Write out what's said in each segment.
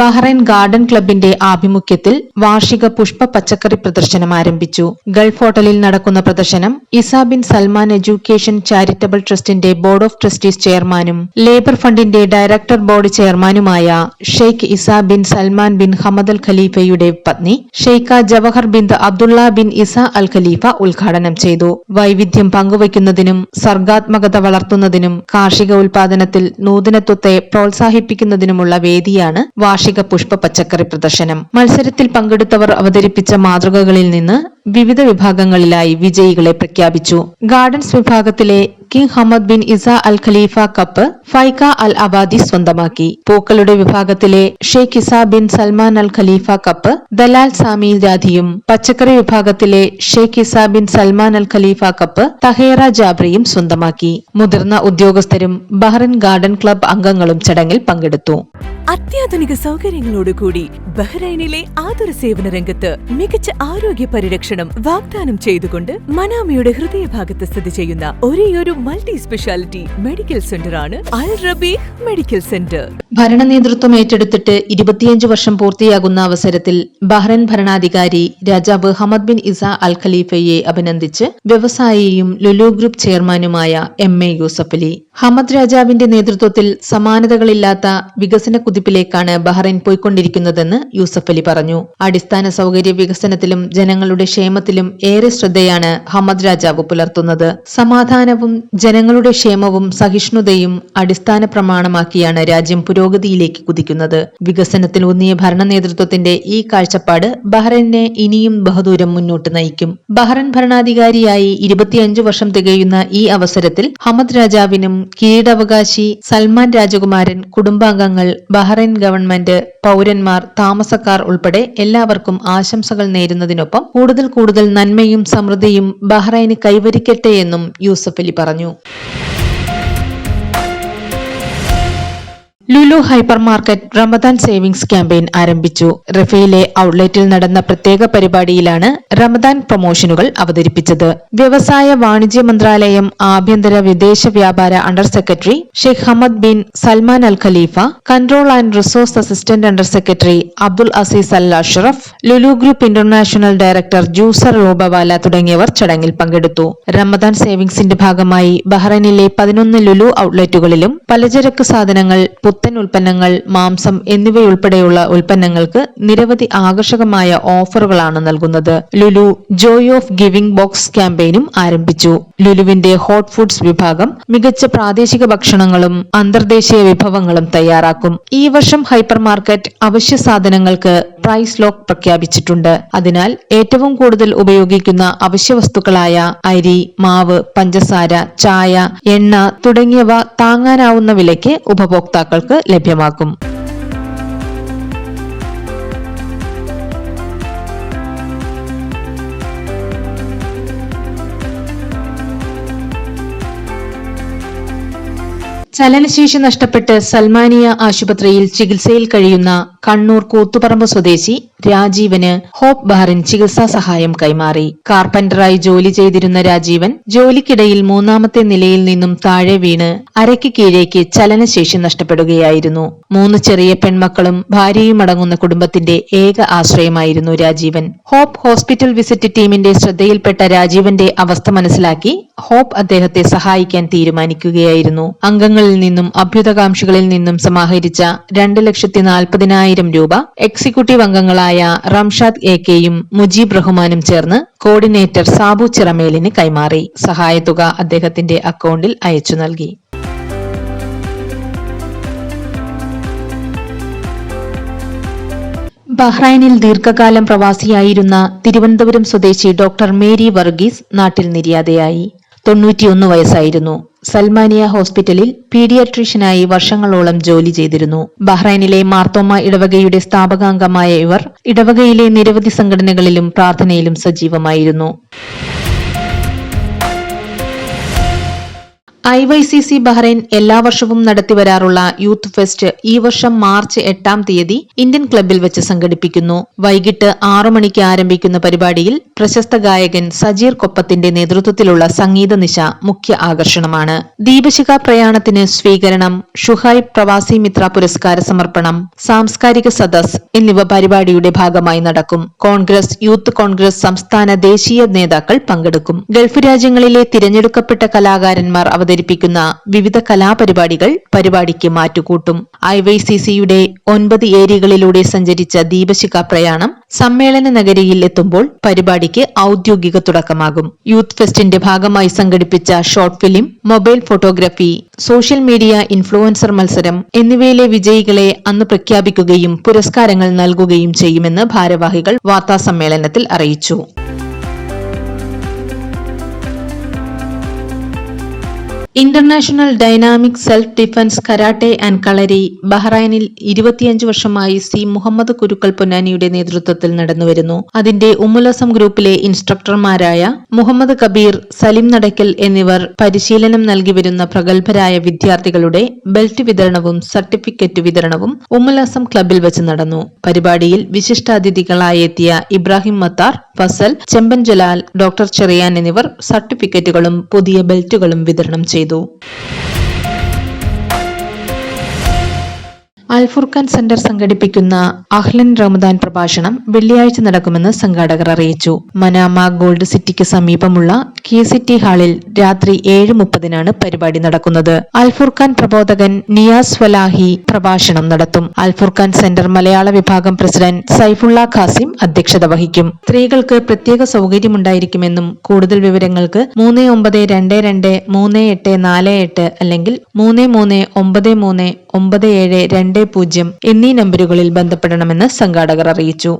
Bahrain garden ക്ലബിന്റെ ആഭിമുഖ്യത്തിൽ വാർഷിക പുഷ്പ പച്ചക്കറി പ്രദർശനം ആരംഭിച്ചു. ഗൾഫ് ഹോട്ടലിൽ നടക്കുന്ന പ്രദർശനം Isa bin Salman education charitable ട്രസ്റ്റിന്റെ ബോർഡ് ഓഫ് ട്രസ്റ്റീസ് ചെയർമാനും ലേബർ ഫണ്ടിന്റെ ഡയറക്ടർ ബോർഡ് ചെയർമാനുമായ Sheikh Isa bin Salman bin Hamad al ഖലീഫയുടെ പത്നി Sheikha Jawahar bin Abdullah bin Isa al Khalifa ഉദ്ഘാടനം ചെയ്തു. വൈവിധ്യം പങ്കുവയ്ക്കുന്നതിനും സർഗാത്മകത വളർത്തുന്നതിനും കാർഷിക ഉൽപാദനത്തിൽ നൂതനത്വത്തെ പ്രോത്സാഹിപ്പിക്കുന്നതിനുമുള്ള വേദിയാണ് വാർഷിക പുഷ്പ പച്ചക്കറി പ്രദർശനം. മത്സരത്തിൽ പങ്കെടുത്തവർ അവതരിപ്പിച്ച മാതൃകകളിൽ നിന്ന് വിവിധ വിഭാഗങ്ങളിലായി വിജയികളെ പ്രഖ്യാപിച്ചു. ഗാർഡൻസ് വിഭാഗത്തിലെ King Hamad bin Isa al Khalifa cup Faika al Abadi സ്വന്തമാക്കി. പൂക്കളുടെ വിഭാഗത്തിലെ Sheikh Isa bin Salman al Khalifa cup Dalal Sami രാധിയും പച്ചക്കറി വിഭാഗത്തിലെ Sheikh Isa bin Salman al Khalifa cup Tahera ജാബ്രിയും സ്വന്തമാക്കി. മുതിർന്ന ഉദ്യോഗസ്ഥരും ബഹ്റിൻ ഗാർഡൻ ക്ലബ് അംഗങ്ങളും ചടങ്ങിൽ പങ്കെടുത്തു. അത്യാധുനിക സൗകര്യങ്ങളോടുകൂടി ബഹ്റൈനിലെ ആതുര സേവന രംഗത്ത് മികച്ച ആരോഗ്യ പരിരക്ഷണം വാഗ്ദാനം ചെയ്തുകൊണ്ട് മനാമയുടെ ഹൃദയഭാഗത്ത് സ്ഥിതി ചെയ്യുന്ന ഒരേയൊരു മൾട്ടി സ്പെഷ്യാലിറ്റി മെഡിക്കൽ സെന്ററാണ് അൽ റബീഹ് മെഡിക്കൽ സെന്റർ. ഭരണ നേതൃത്വം ഏറ്റെടുത്തിട്ട് ഇരുപത്തിയഞ്ച് വർഷം പൂർത്തിയാകുന്ന അവസരത്തിൽ ബഹ്റൈൻ ഭരണാധികാരി രാജാവ് ഹമദ് ബിൻ ഇസ അൽ ഖലീഫയെ അഭിനന്ദിച്ച് വ്യവസായിയും ലുലു ഗ്രൂപ്പ് ചെയർമാനുമായ എം എ യൂസഫലി ഹമദ് രാജാവിന്റെ നേതൃത്വത്തിൽ സമാനതകളില്ലാത്ത വികസന കുതിപ്പിലേക്കാണ് ബഹ്റൈൻ പോയിക്കൊണ്ടിരിക്കുന്നതെന്ന് യൂസഫ് അലി പറഞ്ഞു. അടിസ്ഥാന സൗകര്യ വികസനത്തിലും ജനങ്ങളുടെ ക്ഷേമത്തിലും ഏറെ ശ്രദ്ധയാണ് ഹമദ് രാജാവ് പുലർത്തുന്നത്. സമാധാനവും ജനങ്ങളുടെ ക്ഷേമവും സഹിഷ്ണുതയും അടിസ്ഥാന പ്രമാണമാക്കിയാണ് രാജ്യം പുരോഗതിയിലേക്ക് കുതിക്കുന്നത്. വികസനത്തിൽ ഊന്നിയ ഭരണ നേതൃത്വത്തിന്റെ ഈ കാഴ്ചപ്പാട് ബഹ്റൈനെ ഇനിയും ബഹുദൂരം മുന്നോട്ട് നയിക്കും. ബഹ്റൈൻ ഭരണാധികാരിയായി ഇരുപത്തിയഞ്ചു വർഷം തികയുന്ന ഈ അവസരത്തിൽ ഹമദ് രാജാവിനും കിരീടാവകാശി സൽമാൻ രാജകുമാരൻ കുടുംബാംഗങ്ങൾ ബഹ്റൈൻ ഗവൺമെന്റ് പൗരന്മാർ താമസക്കാർ ഉൾപ്പെടെ എല്ലാവർക്കും ആശംസകൾ നേരുന്നതിനൊപ്പം കൂടുതൽ കൂടുതൽ നന്മയും സമൃദ്ധിയും ബഹ്റൈന് കൈവരിക്കട്ടെ എന്നും യൂസഫ് അലി പറഞ്ഞു Lulu hypermarket Ramadan savings campaign ആരംഭിച്ചു. റഫയിലെ ഔട്ട്ലെറ്റിൽ നടന്ന പ്രത്യേക പരിപാടിയിലാണ് റമദാൻ പ്രൊമോഷനുകൾ അവതരിപ്പിച്ചത്. വ്യവസായ വാണിജ്യ മന്ത്രാലയം ആഭ്യന്തര വിദേശ വ്യാപാര under secretary Sheikh Hamad bin Salman al Khalifa control and resource assistant under secretary Abdul Aziz al Ashraf Lulu group international director Juzer Rupawala തുടങ്ങിയവർ ചടങ്ങിൽ പങ്കെടുത്തു. റമദാൻ സേവിംഗ്സിന്റെ ഭാഗമായി ബഹ്റൈനിലെ പതിനൊന്ന് ലുലു ഔട്ട്ലെറ്റുകളിലും പലചരക്ക് സാധനങ്ങൾ പുത്തൻ ഉൽപ്പന്നങ്ങൾ മാംസം എന്നിവയുൾപ്പെടെയുള്ള ഉൽപ്പന്നങ്ങൾക്ക് നിരവധി ആകർഷകമായ ഓഫറുകളാണ് നൽകുന്നത്. Lulu joy of giving box ക്യാമ്പയിനും ആരംഭിച്ചു. ലുലുവിന്റെ ഹോട്ട് ഫുഡ്സ് വിഭാഗം മികച്ച പ്രാദേശിക ഭക്ഷണങ്ങളും അന്തർദേശീയ വിഭവങ്ങളും തയ്യാറാക്കും. ഈ വർഷം ഹൈപ്പർ മാർക്കറ്റ് അവശ്യ സാധനങ്ങൾക്ക് പ്രൈസ് ലോക്ക് പ്രഖ്യാപിച്ചിട്ടുണ്ട്. അതിനാൽ ഏറ്റവും കൂടുതൽ ഉപയോഗിക്കുന്ന അവശ്യവസ്തുക്കളായ അരി മാവ് പഞ്ചസാര ചായ എണ്ണ തുടങ്ങിയവ താങ്ങാനാവുന്ന വിലയ്ക്ക് ഉപഭോക്താക്കൾക്ക് ലഭ്യമാക്കും ചലനശേഷി നഷ്ടപ്പെട്ട് സൽമാനിയ ആശുപത്രിയിൽ ചികിത്സയിൽ കഴിയുന്ന കണ്ണൂർ കൂത്തുപറമ്പ് സ്വദേശി രാജീവന് ഹോപ്പ് ബഹറിൻ ചികിത്സാ സഹായം കൈമാറി. കാർപ്പന്ററായി ജോലി ചെയ്തിരുന്ന രാജീവൻ ജോലിക്കിടയിൽ മൂന്നാമത്തെ നിലയിൽ നിന്നും താഴെ വീണ് അരയ്ക്ക് കീഴേക്ക് ചലനശേഷി നഷ്ടപ്പെടുകയായിരുന്നു. മൂന്ന് ചെറിയ പെൺമക്കളും ഭാര്യയും അടങ്ങുന്ന കുടുംബത്തിന്റെ ഏക ആശ്രയമായിരുന്നു രാജീവൻ. ഹോപ്പ് ഹോസ്പിറ്റൽ വിസിറ്റ് ടീമിന്റെ ശ്രദ്ധയിൽപ്പെട്ട രാജീവന്റെ അവസ്ഥ മനസ്സിലാക്കി ഹോപ്പ് അദ്ദേഹത്തെ സഹായിക്കാൻ തീരുമാനിക്കുകയായിരുന്നു. അംഗങ്ങളിൽ നിന്നും അഭ്യുതകാംക്ഷികളിൽ നിന്നും സമാഹരിച്ച രണ്ട് ലക്ഷത്തി നാൽപ്പതിനായിരം രൂപ എക്സിക്യൂട്ടീവ് അംഗങ്ങളായ റംഷാദ് എ കെയും മുജീബ് റഹ്മാനും ചേർന്ന് കോർഡിനേറ്റർ സാബു ചിറമേലിന് കൈമാറി. സഹായത്തുക അദ്ദേഹത്തിന്റെ അക്കൗണ്ടിൽ അയച്ചു നൽകി. ബഹ്റൈനിൽ ദീർഘകാലം പ്രവാസിയായിരുന്ന തിരുവനന്തപുരം സ്വദേശി ഡോക്ടർ മേരി വർഗീസ് നാട്ടിൽ നിര്യാതയായി. തൊണ്ണൂറ്റിയൊന്ന് വയസ്സായിരുന്നു. സൽമാനിയ ഹോസ്പിറ്റലിൽ പീഡിയാട്രീഷ്യനായി വർഷങ്ങളോളം ജോലി ചെയ്തിരുന്നു. ബഹ്റൈനിലെ മാർത്തോമ ഇടവകയുടെ സ്ഥാപകാംഗമായ ഇവർ ഇടവകയിലെ നിരവധി സംഘടനകളിലും പ്രാർത്ഥനയിലും സജീവമായിരുന്നു. I Y C C Bahrain എല്ലാ വർഷവും നടത്തിവരാറുള്ള യൂത്ത് ഫെസ്റ്റ് ഈ വർഷം മാർച്ച് എട്ടാം തീയതി ഇന്ത്യൻ ക്ലബ്ബിൽ വെച്ച് സംഘടിപ്പിക്കുന്നു. വൈകിട്ട് ആറു മണിക്ക് ആരംഭിക്കുന്ന പരിപാടിയിൽ പ്രശസ്ത ഗായകൻ സജീർ കൊപ്പത്തിന്റെ നേതൃത്വത്തിലുള്ള സംഗീത നിശ മുഖ്യ ആകർഷണമാണ്. ദീപശിഖ പ്രയാണത്തിന് സ്വീകരണം ഷുഹൈബ് പ്രവാസി മിത്ര പുരസ്കാര സമർപ്പണം സാംസ്കാരിക സദസ് എന്നിവ പരിപാടിയുടെ ഭാഗമായി നടക്കും. കോൺഗ്രസ് യൂത്ത് കോൺഗ്രസ് സംസ്ഥാന ദേശീയ നേതാക്കൾ പങ്കെടുക്കും. ഗൾഫ് രാജ്യങ്ങളിലെ തിരഞ്ഞെടുക്കപ്പെട്ട കലാകാരന്മാർ അവതരിപ്പിക്കുന്ന വിവിധ കലാപരിപാടികൾ പരിപാടിക്ക് മാറ്റുകൂട്ടും. ഐ വൈ സി സിയുടെ ഒൻപത് ഏരിയകളിലൂടെ സഞ്ചരിച്ച ദീപശിഖ പ്രയാണം സമ്മേളന നഗരിയിൽ എത്തുമ്പോൾ പരിപാടിക്ക് ഔദ്യോഗിക തുടക്കമാകും. യൂത്ത് ഫെസ്റ്റിന്റെ ഭാഗമായി സംഘടിപ്പിച്ച short film mobile photography social media influencer മത്സരം എന്നിവയിലെ വിജയികളെ അന്ന് പ്രഖ്യാപിക്കുകയും പുരസ്കാരങ്ങൾ നൽകുകയും ചെയ്യുമെന്ന് ഭാരവാഹികൾ വാർത്താസമ്മേളനത്തിൽ അറിയിച്ചു. International dynamic self defence karate and kalari ബഹ്റൈനിൽ ഇരുപത്തിയഞ്ച് വർഷമായി സി മുഹമ്മദ് കുരുക്കൽ പൊന്നാനിയുടെ നേതൃത്വത്തിൽ നടന്നുവരുന്നു. അതിന്റെ ഉമ്മുലസം ഗ്രൂപ്പിലെ ഇൻസ്ട്രക്ടർമാരായ മുഹമ്മദ് കബീർ സലിം നടക്കൽ എന്നിവർ പരിശീലനം നൽകി വരുന്ന പ്രഗത്ഭരായ വിദ്യാർത്ഥികളുടെ ബെൽറ്റ് വിതരണവും സർട്ടിഫിക്കറ്റ് വിതരണവും ഉമ്മുലസം ക്ലബിൽ വെച്ച് നടന്നു. പരിപാടിയിൽ വിശിഷ്ടാതിഥികളായി എത്തിയ Ibrahim Mattar Fazal Chemban Jalal doctor Cheriyan എന്നിവർ സർട്ടിഫിക്കറ്റുകളും പുതിയ ബെൽറ്റുകളും വിതരണം ചെയ്തു. ചെയ്തു അൽഫുർഖാൻ സെന്റർ സംഘടിപ്പിക്കുന്ന അഹ്ലൻ റമദാൻ പ്രഭാഷണം വെള്ളിയാഴ്ച നടക്കുമെന്ന് സംഘാടകർ അറിയിച്ചു. മനാമ ഗോൾഡ് സിറ്റിക്ക് സമീപമുള്ള കെ സിറ്റി ഹാളിൽ രാത്രി ഏഴ് മുപ്പതിനാണ് പരിപാടി നടക്കുന്നത്. അൽഫുർഖാൻ പ്രബോധകൻ നിയാസ് വലാഹി പ്രഭാഷണം നടത്തും. അൽഫുർഖാൻ സെന്റർ മലയാള വിഭാഗം പ്രസിഡന്റ് സൈഫുള്ള ഖാസിം അധ്യക്ഷത വഹിക്കും. സ്ത്രീകൾക്ക് പ്രത്യേക സൗകര്യമുണ്ടായിരിക്കുമെന്നും കൂടുതൽ വിവരങ്ങൾക്ക് മൂന്ന് ഒമ്പത് രണ്ട് രണ്ട് മൂന്ന് എട്ട് നാല് എട്ട് അല്ലെങ്കിൽ മൂന്ന് മൂന്ന് ഒമ്പത് മൂന്ന് ഒമ്പത് ഏഴ് രണ്ട് പൂജ്യം എന്നീ നമ്പരുകളിൽ ബന്ധപ്പെടണമെന്ന് സംഘാടകർ അറിയിച്ചു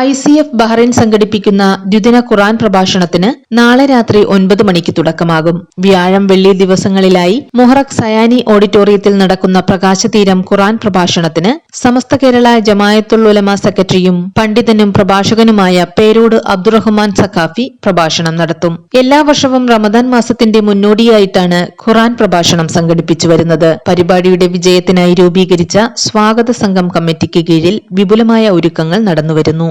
ഐ സി എഫ് ബഹ്റൈൻ സംഘടിപ്പിക്കുന്ന ദ്വിദിന ഖുറാൻ പ്രഭാഷണത്തിന് നാളെ രാത്രി ഒൻപത് മണിക്ക് തുടക്കമാകും. വ്യാഴം വെള്ളി ദിവസങ്ങളിലായി മുഹറക് സയാനി ഓഡിറ്റോറിയത്തിൽ നടക്കുന്ന പ്രകാശതീരം ഖുറാൻ പ്രഭാഷണത്തിന് സമസ്ത കേരള ജമായത്തുൽ ഉലമ സെക്രട്ടറിയും പണ്ഡിതനും പ്രഭാഷകനുമായ പേരോട് അബ്ദുറഹ്മാൻ സഖാഫി പ്രഭാഷണം നടത്തും. എല്ലാ വർഷവും റമദാൻ മാസത്തിന്റെ മുന്നോടിയായിട്ടാണ് ഖുറാൻ പ്രഭാഷണം സംഘടിപ്പിച്ചു വരുന്നത്. പരിപാടിയുടെ വിജയത്തിനായി രൂപീകരിച്ച സ്വാഗത സംഘം കമ്മിറ്റിക്ക് കീഴിൽ വിപുലമായ ഒരുക്കങ്ങൾ നടന്നുവരുന്നു.